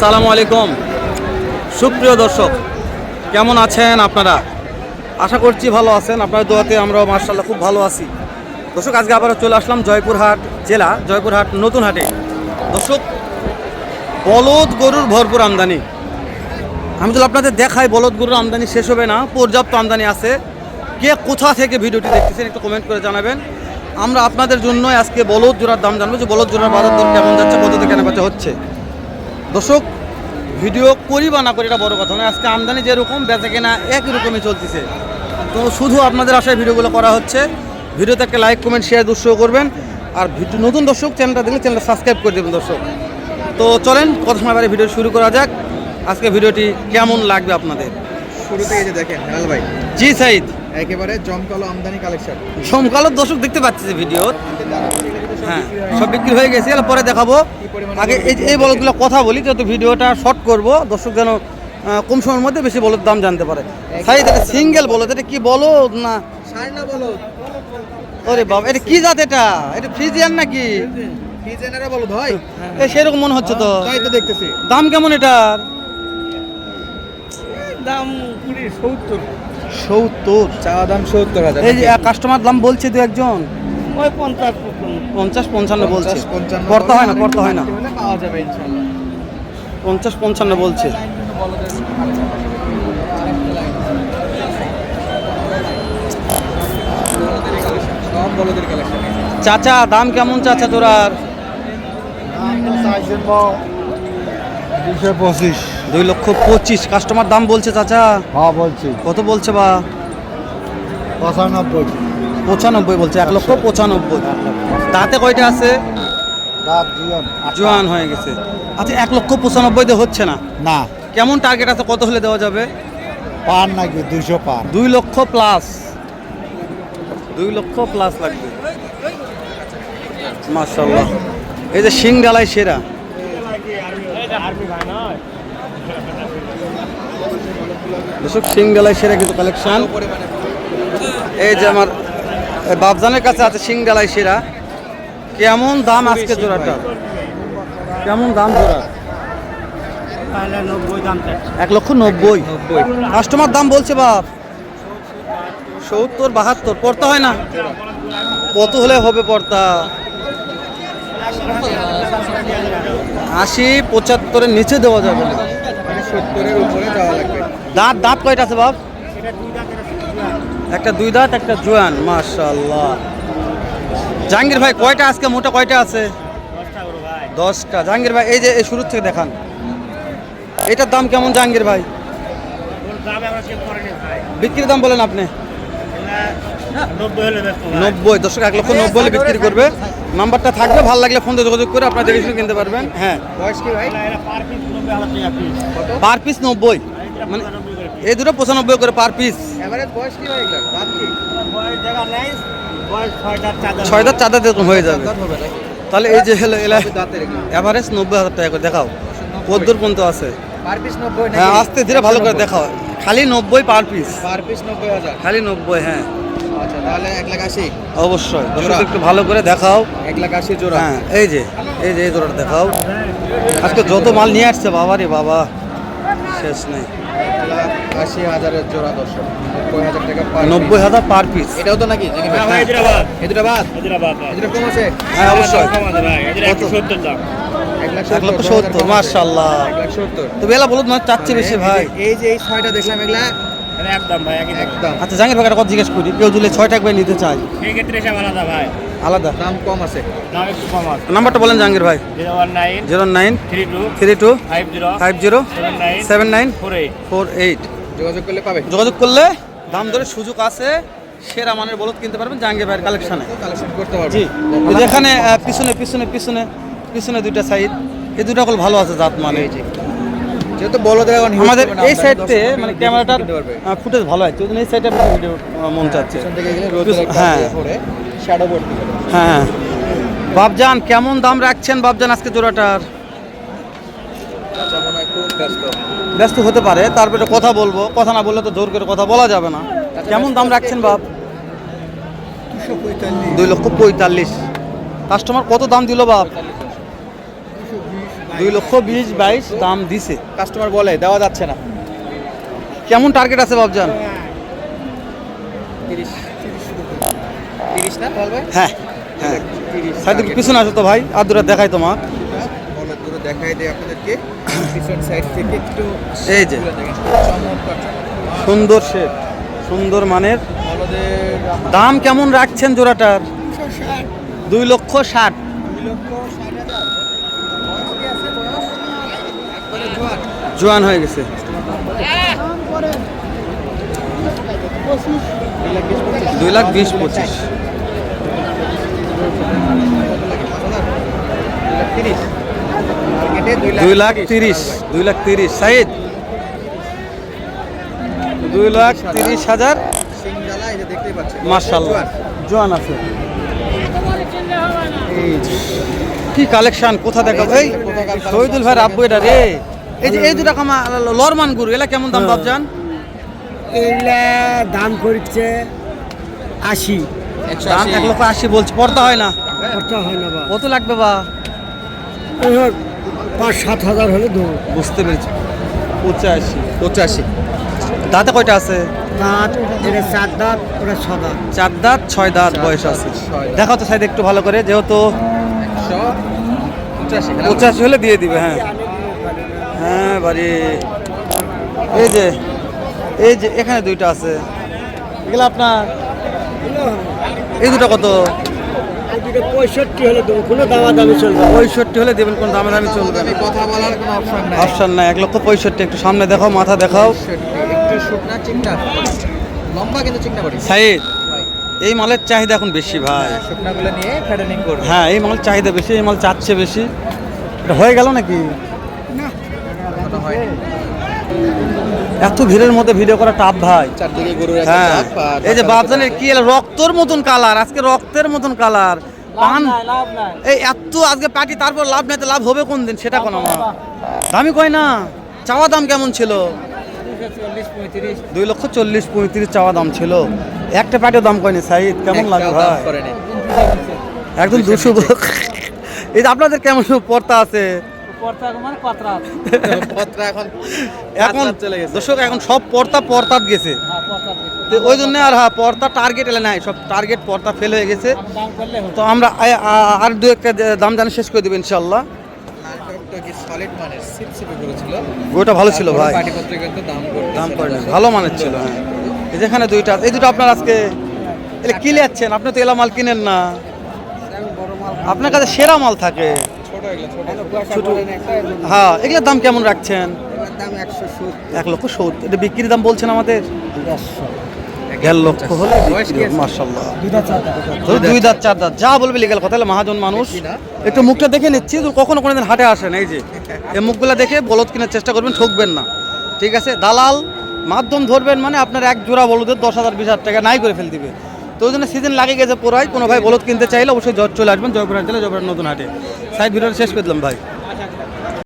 সালামু আলাইকুম। সুপ্রিয় দর্শক, কেমন আছেন আপনারা? আশা করছি ভালো আছেন। আপনার দোয়াতে আমরাও মার্শাল্লাহ খুব ভালো আছি। দর্শক, আজকে আবার চলে আসলাম জয়পুরহাট জেলা, জয়পুরহাট নতুন হাটে দর্শক, বলদ গরুর ভরপুর আমদানি। আমি তো আপনাদের দেখাই, বলদ গরুর আমদানি শেষ হবে না, পর্যাপ্ত আমদানি আছে। কে কোথা থেকে ভিডিওটি দেখতেছেন একটু কমেন্ট করে জানাবেন। আমরা আপনাদের জন্য আজকে বলদ জোড়ার দাম জানব যে বলদ জোড়ার বাজার দর কেমন যাচ্ছে, কত থেকে কেনা হচ্ছে। দর্শক ভিডিও করি বা না করি এটা বড় কথা নয়। আজকে আমদানি যেরকম বেচা কেনা একই রকমই চলতেছে। তো শুধু আপনাদের আশায় ভিডিওগুলো করা হচ্ছে। ভিডিওতে একটা লাইক কমেন্ট শেয়ার দুঃসহ করবেন। আর ভিডিও নতুন দর্শক চ্যানেলটা দেখলে চ্যানেলটা সাবস্ক্রাইব করে দেবেন দর্শক। তো চলেন কত সময় বারে ভিডিও শুরু করা যাক। আজকে ভিডিওটি কেমন লাগবে আপনাদের? শুরু থেকে যে দেখেন হেলাল ভাই। জি সাইদ। একেবারে জমকালো আমদানি কালেকশন সমকালের দর্শক দেখতে পাচ্ছি ভিডিও হ্যাঁ সব বিক্রি হয়ে গেছে। পরে দেখাবো। আগে এই এই বলদগুলো কথা বলি যেহেতু ভিডিওটা শর্ট করব দর্শক যেন কম সময়ের মধ্যে বেশি বলদ দাম জানতে পারে। এটা সিঙ্গেল বলদ এটা কি বলো না? ওরে বাবা এটা কি জাত এটা? এটা ফ্রিজিয়ান নাকি? সেরকম মনে হচ্ছে তো। তাই তো দেখতেছি। দাম কেমন এটার? দাম কুড়ি সত্তর। সত্তর? চাওয়া দাম সত্তর হাজার এই যে কাস্টমার দাম বলছে দু একজন। ওই পঞ্চাশ পঞ্চাশ পঞ্চান্ন বলছে। পড়তে হয় না পড়তে হয় না। পাওয়া যাবে ইনশাল্লাহ। পঞ্চাশ পঞ্চান্ন বলছে। চাচা দাম কেমন চাচা তোরার পঁচিশ। দুই লক্ষ পঁচিশ। কাস্টমার দাম বলছে চাচা? হ্যাঁ বলছি। কত বলছে বা? পঁচানব্বই। পঁচানব্বই বলছে এক লক্ষ পঁচানব্বই। তাতে কয়টা আছে? জোয়ান। হয়ে গেছে। আচ্ছা এক লক্ষ পঁচানব্বই দিয়ে হচ্ছে না। না। কেমন টার্গেট আছে কত হলে দেওয়া যাবে? পার নাকি? দুশো পার। দুই লক্ষ প্লাস দুই লক্ষ প্লাস লাগবে। মার্শাল্লাহ এই যে শিং ডালাই সেরা। দর্শক শিং ডালাই সেরা কিন্তু কালেকশন এই যে আমার বাবজানের কাছে আছে শিং ডালাই সেরা কেমন দাম আজকে জোড়াটা? কেমন দাম জোড়া? এক লক্ষ নব্বই। কাস্টমার দাম বলছে বাপ। সত্তর বাহাত্তর পড়তে হয় না? কত হলে হবে পড়তা? আশি পঁচাত্তরের নিচে দেওয়া যাবে। না মানে সত্তরের উপরে যাওয়া লাগবে। দাঁত দাঁত কয়টা আছে বাপ? একটা দুই দাঁত একটা জোয়ান মাশাল্লাহ জাহাঙ্গীর ভাই কয়টা আজকে? মোটা কয়টা আছে? দশটা জাহাঙ্গীর ভাই এই যে এই শুরুর থেকে দেখান। এটার দাম কেমন জাহাঙ্গীর ভাই? বিক্রির দাম বলেন আপনি। নব্বই দশক এক লক্ষ নব্বই হলে বিক্রি করবে। নাম্বারটা থাকবে ভালো লাগলে ফোন যোগাযোগ করে আপনার দেখে শুনে কিনতে পারবেন। হ্যাঁ। পার পিস নব্বই মানে এই দুটো পঁচানব্বই করে পার পিস দাঁত ছয় দাঁত চাঁদা। এরকম হয়ে যাবে। তাহলে এই যে হলো অ্যাভারেজ নব্বই হাজার টাকা করে দেখাও। কদ্দুর পর্যন্ত আছে। পার পিস নব্বই হ্যাঁ আস্তে ধীরে ভালো করে দেখাও। খালি নব্বই পার পিস পার পিস নব্বই হাজার? খালি নব্বই হ্যাঁ। আচ্ছা তাহলে এক লাখ আশি। অবশ্যই। দর্শক একটু ভালো করে দেখাও। এক লাখ আশি জোড়া। হ্যাঁ এই যে এই যে এই জোড়াটা দেখাও। আজকে যত মাল নিয়ে আসছে বাবা রে বাবা। শেষ নেই। লাখ আশি হাজারের জোড়া দর্শক। নব্বই হাজার টাকা পার নব্বই হাজার পার পিস এটাও তো নাকি? হায়দ্রাবাদ। হায়দ্রাবাদ? কম আছে? হ্যাঁ অবশ্যই। কম আছে ভাই। একশো সত্তর দাম। মানে আচ্ছা ভাই একটা জিজ্ঞেস করি। কেউ যদি ছয় টাকা নিতে চায়? আলাদা ভাই। আলাদা? দাম কম আছে। দাম একটু কম আছে। নাম্বারটা বলেন জাহাঙ্গীর ভাই। Zero one nine zero nine three two three two five zero five zero seven nine seven nine four eight. Four eight যোগাযোগ করলে পাবে? যোগাযোগ করলে দাম ধরে সুযোগ আছে সেরা মানের বলদ কিনতে পারবেন জাহাঙ্গীর ভাইয়ের কালেকশনে কালেকশন করতে পারবে জি যেখানে পিছনে পিছনে পিছনে পিছনে দুইটা সাইড এই দুটা কল ভালো আছে জাত মানে। এই যে যেহেতু বলদের এখন আমাদের এই সাইডতে মানে দেখে ক্যামেরাটার ফুটেজ ভালো আছে ওই এই সাইডে ভিডিও মন চাচ্ছে। রোদের একটা হ্যাঁ। পড়ে শ্যাডো পড়তে হ্যাঁ। বাবজান কেমন দাম রাখছেন বাবজান আজকে জোড়াটার? আচ্ছা ব্যস্ত। হতে পারে তারপরে কথা বলব। কথা না বললে তো জোর করে কথা বলা যাবে না। কেমন দাম রাখছেন বাপ? দুই লক্ষ পঁয়তাল্লিশ। কাস্টমার কত দাম দিল বাপ? দুই লক্ষ বিশ বাইশ দাম দিছে। কাস্টমার বলে দেওয়া যাচ্ছে না। কেমন টার্গেট আছে বাবজান তিরিশ। হ্যাঁ হ্যাঁ। পিছনে আসো তো ভাই আর দূরে দেখাই তোমার। দেখাই দেয় আপনাদেরকে। পিছন সাইড থেকে একটু এই যে। সুন্দর শেড সুন্দর মানের। দাম কেমন রাখছেন জোড়াটার? দুই লক্ষ ষাট। জোয়ান হয়ে গেছে। দুই লাখ বিশ পঁচিশ। দুই লাখ তিরিশ। দুই লাখ তিরিশ। সাইদ। দুই লাখ তিরিশ হাজার। জোয়ার। জোয়ান আছে। কি কালেকশন? কোথা দেখা এই শহীদুল ভাই আব্বু এটা রে। এই যে এই দুটা কামা লরমান গুরু এলা কেমন দাম ভাবজান এগুলা দাম করছে আশি। দাম এক লক্ষ আশি বলছে পড়তা হয় না? খরচা হয় না বা। কত লাগবে বা? পাঁচ সাত হাজার হলে দেবো। বুঝতে পেরেছি। পঁচাশি। পঁচাশি। দাঁতে কয়টা আছে? দাঁত এটা চার দাঁত ওটা ছ দাঁত। চার দাঁত ছয় দাঁত বয়স আছে। দেখাও তো সাইড একটু ভালো করে যেহেতু পঁচাশি। হলে দিয়ে দিবে হ্যাঁ। হ্যাঁ বাড়ি। এই যে এই যে এখানে দুইটা আছে। এগুলো আপনার এই দুটো কত? পঁয়ষট্টি হলে দেবো কোনো দামা দামি চলবে পঁয়ষট্টি হলে দেবেন কোন দামে দামি চলবে কথা বলার কোনো অপশন নাই। অপশন নাই এক লক্ষ পঁয়ষট্টি একটু সামনে দেখাও মাথা দেখাও। একটু শুকনা চিকনা। লম্বা কিন্তু চিকনা বাড়ি। সাইড এই মালের চাহিদা এখন বেশি ভাই। শুকনাগুলো নিয়ে ফ্যাটেনিং করবে। হ্যাঁ এই মালের চাহিদা বেশি এই মাল চাচ্ছে বেশি। এটা হয়ে গেল নাকি? এখনও হয়নি। এত ভিড়ের মধ্যে ভিডিও করা টাপ ভাই। চারদিকে গরুর হ্যাঁ। এই যে বাপজানের কি? রক্তর মতন কালার আজকে রক্তের মতন কালার পান এই এত আজকে পার্টি তারপর লাভ নাই তো লাভ হবে কোন দিন? সেটা কোন আমার দামি কয় না? চাওয়া দাম কেমন ছিল? দুই লক্ষ চল্লিশ পঁয়ত্রিশ চাওয়া দাম ছিল। একটা প্যাটের দাম কয়নি সাইদ। কেমন লাগে ভাই? একদম দুশো এই যে আপনাদের কেমন পর্তা আছে? এখন এখন চলে গেছে। দর্শক এখন সব পর্তা পর্তাত গেছে। তো ওই জন্য আর হ্যাঁ পর্তা টার্গেট এলে নাই সব টার্গেট পর্তা ফেল হয়ে গেছে। তো আমরা আর দু একটা দাম জানি শেষ করে দেবো ইনশাল্লাহ ওটা ভালো ছিল ভাই। দাম। ভালো মানের ছিল হ্যাঁ। যেখানে দুইটা এই দুটো আপনার আজকে এলে কি যাচ্ছেন আপনি তো এলা মাল কিনেন না। আপনার কাছে সেরা মাল থাকে। ছোট। হ্যাঁ এগুলোর দাম কেমন রাখছেন? এক লক্ষ সত্তর। এটা বিক্রির দাম বলছেন আমাদের? দেড় লক্ষ হলে? মার্শাল্লাহ দুই দাঁত চার দাঁত। যা বলবে লিগাল কথা হলে মহাজন মানুষ। একটু মুখটা দেখে নিচ্ছি তো কখনো কোনো দিন হাটে আসেন এই যে। এই মুখগুলো দেখে বলদ কেনার চেষ্টা করবেন ঠকবেন না। ঠিক আছে? দালাল মাধ্যম ধরবেন মানে আপনার এক জোড়া বলদের দশ হাজার বিশ হাজার টাকা নাই করে ফেল দিবে। তো জন্য সিজন লাগে গেছে পুরাই। কোনো ভাই বলদ কিনতে চাইলে অবশ্যই জ্বর চলে আসবেন। জয়পুরহাট জেলা, জয়পুরহাট নতুন হাটে। সাইড ভিডিওটা শেষ করে দিলাম, ভাই।